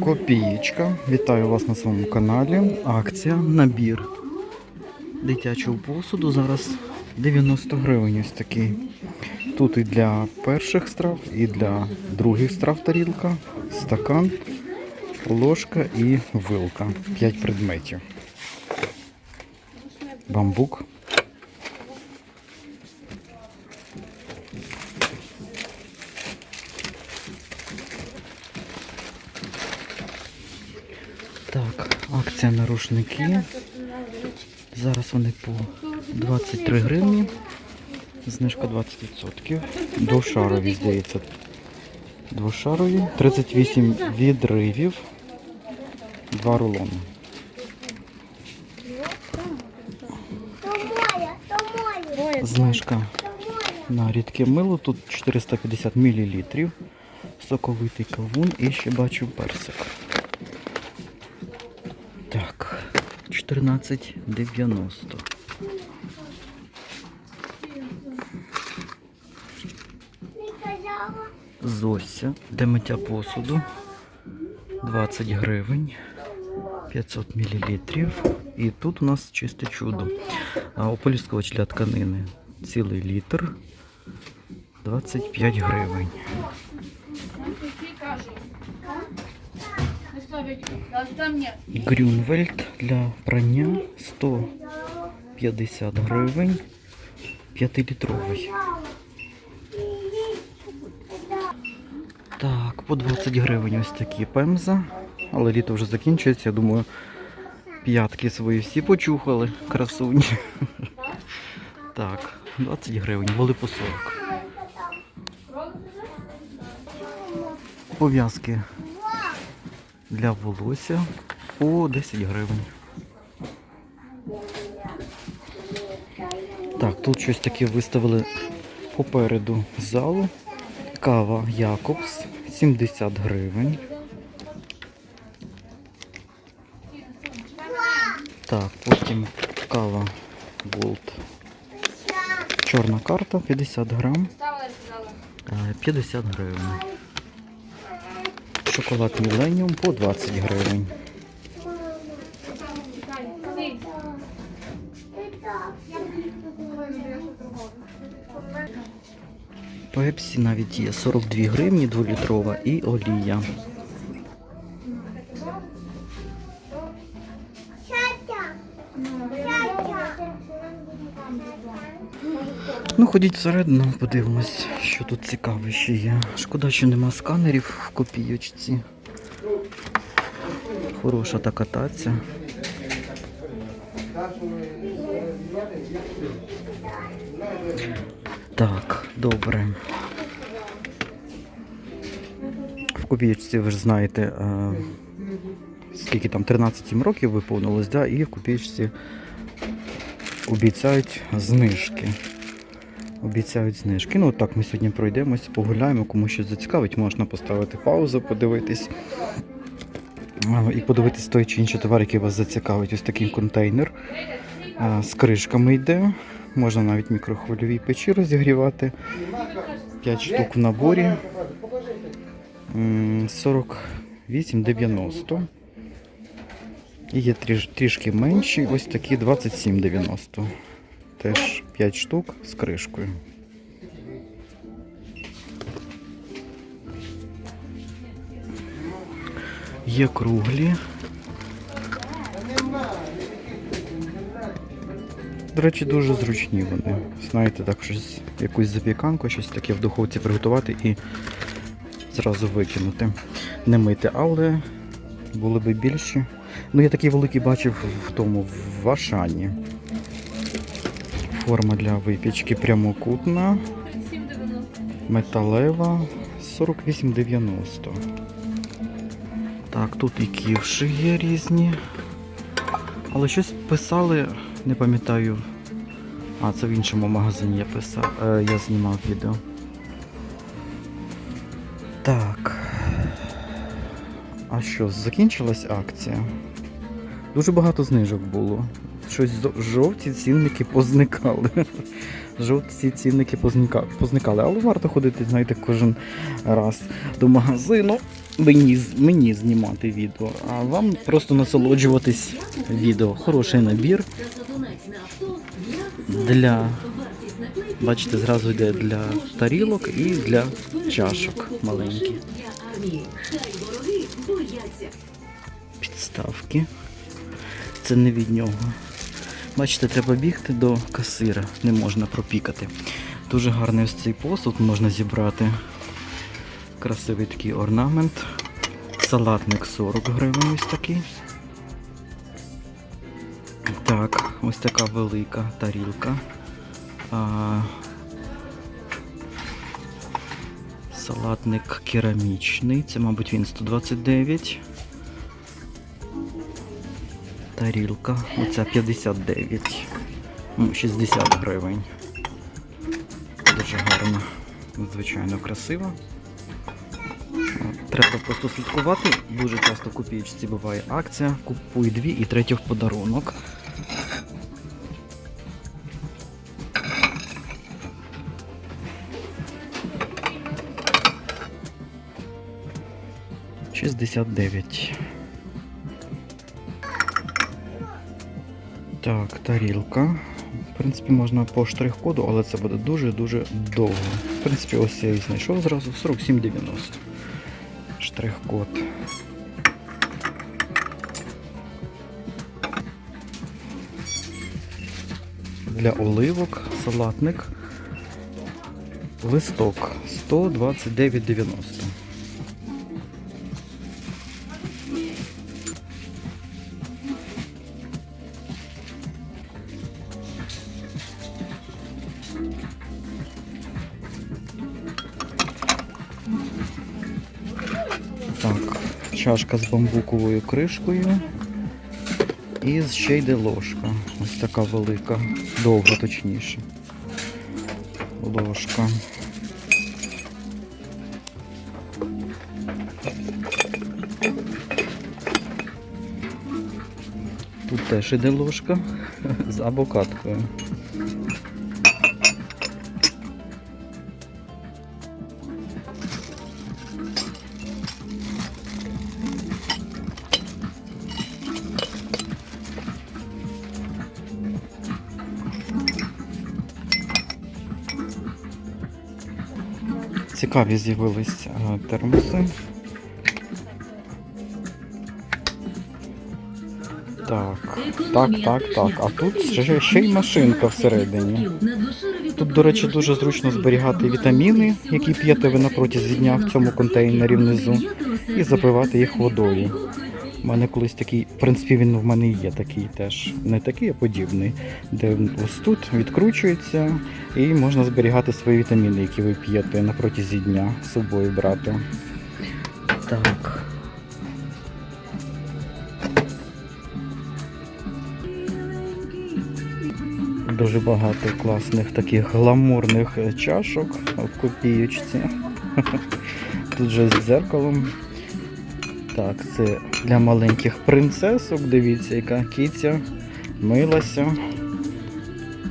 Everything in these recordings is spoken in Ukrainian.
Копієчка. Вітаю вас на своєму каналі. Акція набір дитячого посуду. Зараз 90 гривень ось такий. Тут і для перших страв, і для других страв тарілка, стакан, ложка і вилка. 5 предметів. Бамбук. Так, акція на рушники. Зараз вони по 23 гривні. Знижка 20%. Двошарові, здається. Двошарові. 38 відривів. Два рулони. Знижка на рідке мило. Тут 450 мл. Соковитий кавун і ще бачу персик. Так, 14,90. Ти казала, Зося для миття посуду 20 гривень 500 мл. І тут у нас чисте чудо. Ополіскувач для тканини цілий літр 25 гривень. Грюнвельд для прання 150 гривень 5-літровий. Так, по 20 гривень ось такі пемза. Але літо вже закінчується, я думаю, п'ятки свої всі почухали, красуні. Так, 20 гривень, були по 40. Пов'язки для волосся по 10 гривень. Так, тут щось таке виставили попереду залу. Кава Якобс 70 гривень. Так, потім кава Голд. Чорна карта 50 грам. е, 50 гривень. Шоколад Міленіум по 20 гривень. Пепсі навіть є 42 гривні 2-літрова і олія. Ну, ходіть всередину, подивимось, що тут цікаве ще є. Шкода, що нема сканерів в копійочці. Хороша така таця. Так, добре. В копійочці ви ж знаєте, е, скільки там 13 років виповнилось, да? і в копійочці обіцяють знижки. Обіцяють знижки. Ну, так ми сьогодні пройдемось, погуляємо, кому щось зацікавить, можна поставити паузу, подивитись. І подивитись той чи інший товар, який вас зацікавить. Ось такий контейнер з кришками йде. Можна навіть в мікрохвильовій печі розігрівати. 5 штук в наборі. М, 48,90. І є трішки менші, ось такі 27,90. Теж 5 штук з кришкою. Є круглі. До речі, дуже зручні вони. Знаєте, так щось, якусь запіканку, щось таке в духовці приготувати і зразу викинути. Не мити, але були би більші. Ну, я такий великий бачив в тому в Ашані. Форма для випічки прямокутна, металева 48,90. Так, тут і ківши є різні. Але щось писали, не пам'ятаю. А, це в іншому магазині я писав, е, я знімав відео. Так. А що, закінчилась акція? Дуже багато знижок було. Щось жовті цінники позникали. жовті цінники позникали. Але варто ходити, знаєте, кожен раз до магазину. Мені, мені знімати відео, а вам просто насолоджуватись відео. Хороший набір для, бачите, зразу йде для тарілок і для чашок маленьких. Підставки. Це не від нього. Бачите, треба бігти до касира, не можна пропікати. Дуже гарний ось цей посуд можна зібрати. Красивий такий орнамент. Салатник 40 гривень ось такий. Так, ось така велика тарілка. А, салатник керамічний. Це, мабуть, він 129. Тарілка. Оця 59. Ну, 60 гривень. Дуже гарно. Звичайно, красиво. Треба просто слідкувати. Дуже часто в буває акція. Купуй дві і третю в подарунок. Шістдесят дев'ять. Так, тарілка. В принципі, можна по штрих-коду, але це буде дуже-дуже довго. В принципі, ось я і знайшов зразу 47,90. Штрих-код. Для оливок салатник. Листок 129,90. Чашка з бамбуковою кришкою. І ще йде ложка. Ось така велика, довга точніше. Ложка. Тут теж іде ложка з абокаткою. Цікаві з'явились е, термоси. Так, так, так, так. А тут ще, ще й машинка всередині. Тут, до речі, дуже зручно зберігати вітаміни, які п'єте ви на протязі дня в цьому контейнері внизу, і запивати їх водою. У мене колись такий, в принципі, він в мене є такий теж. Не такий, а подібний, де ось тут відкручується і можна зберігати свої вітаміни, які ви п'єте на протязі дня з собою брати. Так. Дуже багато класних таких гламурних чашок в копієчці. Тут же з дзеркалом. Так, це для маленьких принцесок. Дивіться, яка кіця милася.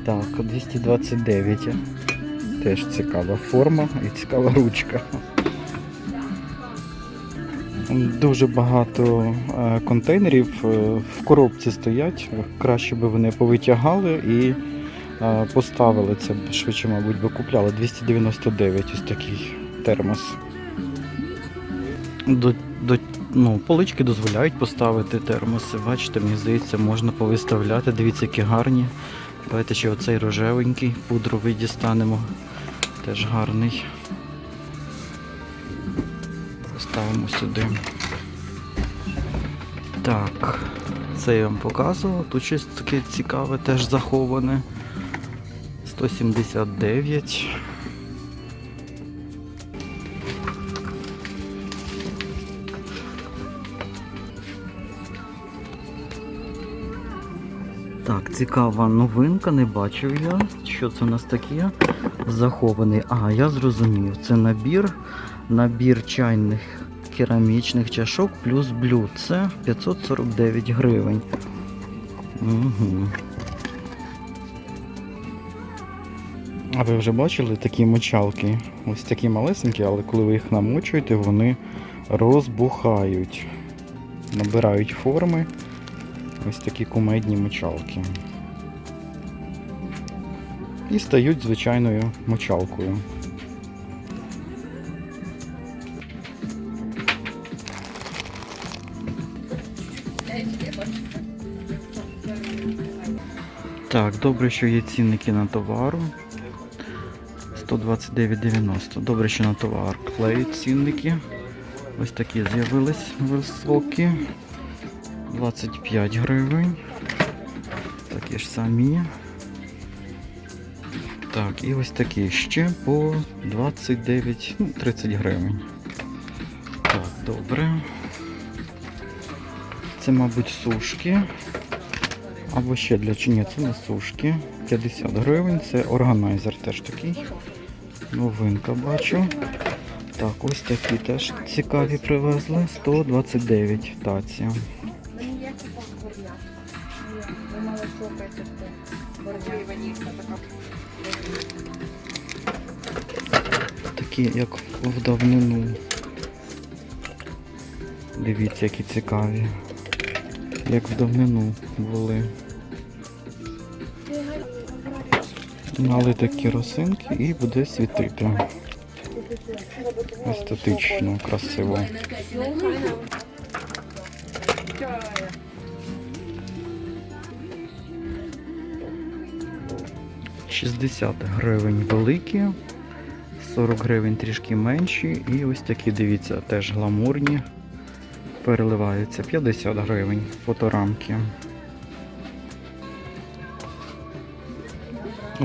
Так, 229. Теж цікава форма і цікава ручка. Дуже багато е, контейнерів е, в коробці стоять. Краще би вони повитягали і е, поставили це швидше, мабуть, би купляли. 299 ось такий термос. До, до, ну, полички дозволяють поставити термоси. Бачите, мені здається, можна повиставляти. Дивіться, які гарні. Давайте ще оцей рожевенький пудровий дістанемо. Теж гарний. Ставимо сюди. Так, це я вам показував. Тут щось таке цікаве теж заховане. 179. Так, цікава новинка, не бачив я. Що це у нас таке? Захований. А, я зрозумів. Це набір, набір чайних керамічних чашок плюс блюд. Це 549 гривень. Угу. А ви вже бачили такі мочалки? Ось такі малесенькі, але коли ви їх намочуєте, вони розбухають. Набирають форми. Ось такі кумедні мочалки. І стають звичайною мочалкою. Так, добре, що є цінники на товару. 129,90. Добре, що на товар клеють цінники. Ось такі з'явились високі. 25 гривень. Такі ж самі. Так, і ось такі ще по 29, ну, 30 гривень. Так, добре. Це, мабуть, сушки. Або ще для чи ні, це не сушки. 50 гривень. Це органайзер теж такий. Новинка бачу. Так, ось такі теж цікаві привезли. 129 таці. Є купа горня. Мали слухайте, що горня ванілька така. Такі, як в давнину. Дивіться, які цікаві. Як в давнину були. Налити керосинки і буде світити. Естетично, красиво. – 60 гривень великі, 40 гривень трішки менші. І ось такі, дивіться, теж гламурні. Переливаються 50 гривень фоторамки.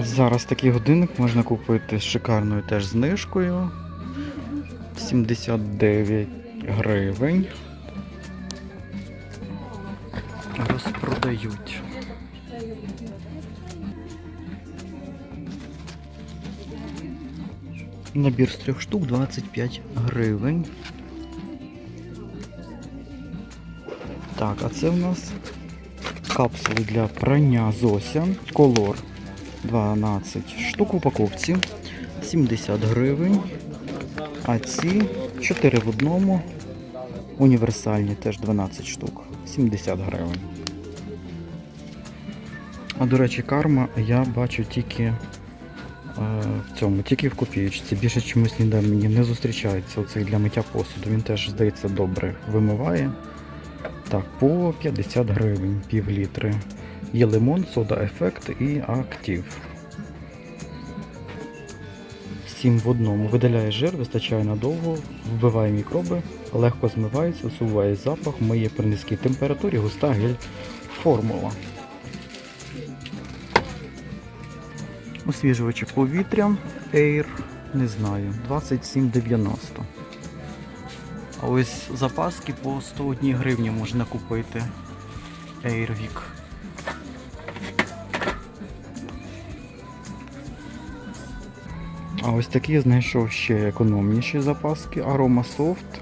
Зараз такий годинник можна купити з шикарною теж знижкою. 79 гривень. Розпродають. Набір з трьох штук 25 гривень. Так, а це в нас капсули для прання Зося. Колор 12 штук в упаковці. 70 гривень. А ці 4 в одному. Універсальні теж 12 штук. 70 гривень. А до речі, карма я бачу тільки в цьому, тільки в копієчці. Більше чомусь ніде мені не зустрічається оцей для миття посуду. Він теж, здається, добре вимиває. Так, по 50 гривень, пів літри. Є лимон, сода ефект і актив. Сім в одному. Видаляє жир, вистачає надовго, вбиває мікроби, легко змивається, усуває запах, миє при низькій температурі, густа гель формула. Освіжувачі повітря Air, не знаю, 27,90. А ось запаски по 101 гривні можна купити. Airwick. А ось такі знайшов ще економніші запаски. Aroma Soft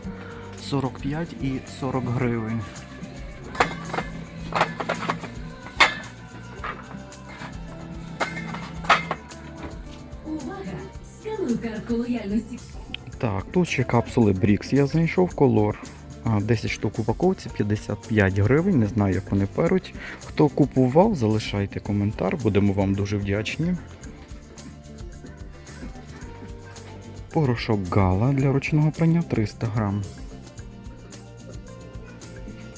45 і 40 гривень. Так, тут ще капсули Brix я знайшов колор. 10 штук упаковці, 55 гривень. Не знаю, як вони перуть. Хто купував, залишайте коментар, будемо вам дуже вдячні. Порошок Гала для ручного прання 300 грам.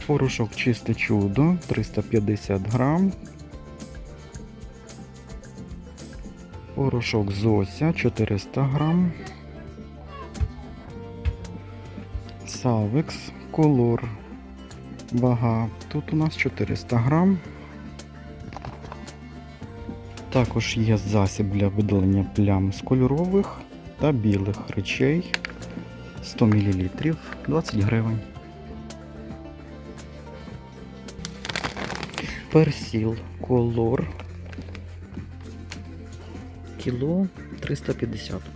Порошок чисте чудо 350 грам. Порошок Зося 400 грам. Савекс колор. Вага. Тут у нас 400 грам. Також є засіб для видалення плям з кольорових та білих речей. 100 мл 20 гривень. Персіл колор. Кіло 350.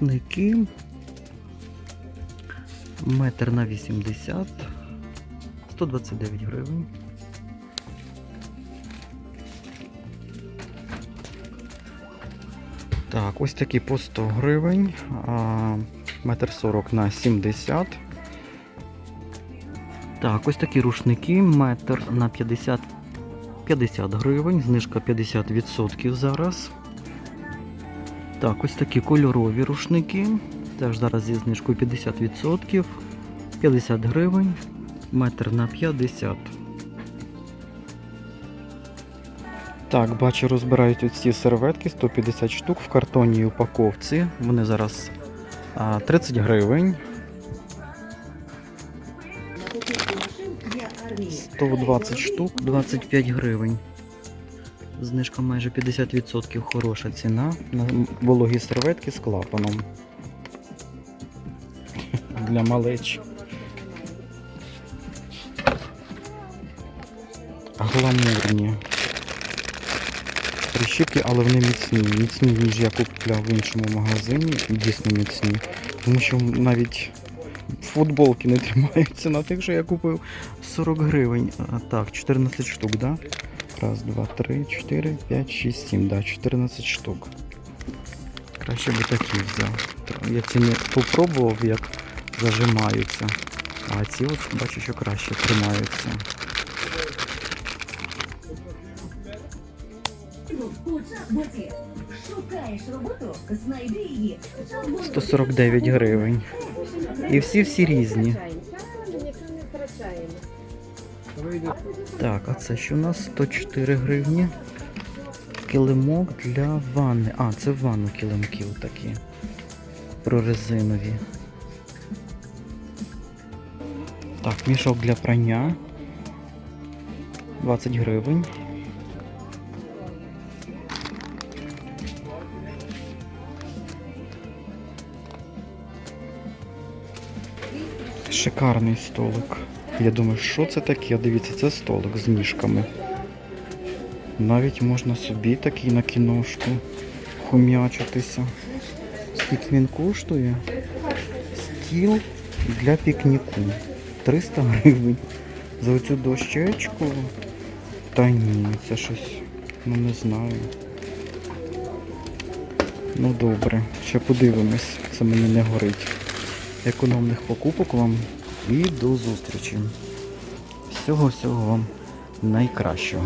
рушники. Метр на 80, 129 гривень. Так, ось такі по 100 гривень, метр 40 на 70. Так, ось такі рушники, метр на 50, 50 гривень, знижка 50% зараз. Так, ось такі кольорові рушники. Теж зараз зі знижкою 50%. 50 гривень, метр на 50. Так, бачу, розбирають оці серветки 150 штук в картонній упаковці. Вони зараз 30 гривень. 120 штук, 25 гривень. Знижка майже 50%. Хороша ціна на вологі серветки з клапаном. Для малеч. Гламурні. Прищіпки, але вони міцні. Міцні, ніж я купляв в іншому магазині. Дійсно міцні. Тому що навіть футболки не тримаються на тих, що я купив 40 гривень. Так, 14 штук, да? Раз, два, три, чотири, п'ять, шість, сім, да, 14 штук. Краще би такі взяв. Я ці не попробував, як зажимаються. А ці от бачу, що краще тримаються. Шукаєш роботу? Знайди її. 149 гривень. І всі всі різні. Так, а це що у нас 104 гривні. Килимок для ванни. А, це в ванну килимків такі. Прорезинові. Так, мішок для прання. 20 гривень. Шикарний столик. Я думаю, що це таке? Дивіться, це столик з ніжками. Навіть можна собі такий на кіношку хум'ячитися. Скільки він коштує? Стіл для пікніку. 300 гривень. За оцю дощечку. Та ні, це щось. Ну не знаю. Ну добре, ще подивимось. Це мені не горить. Економних покупок вам і до зустрічі. Всього всього вам найкращого.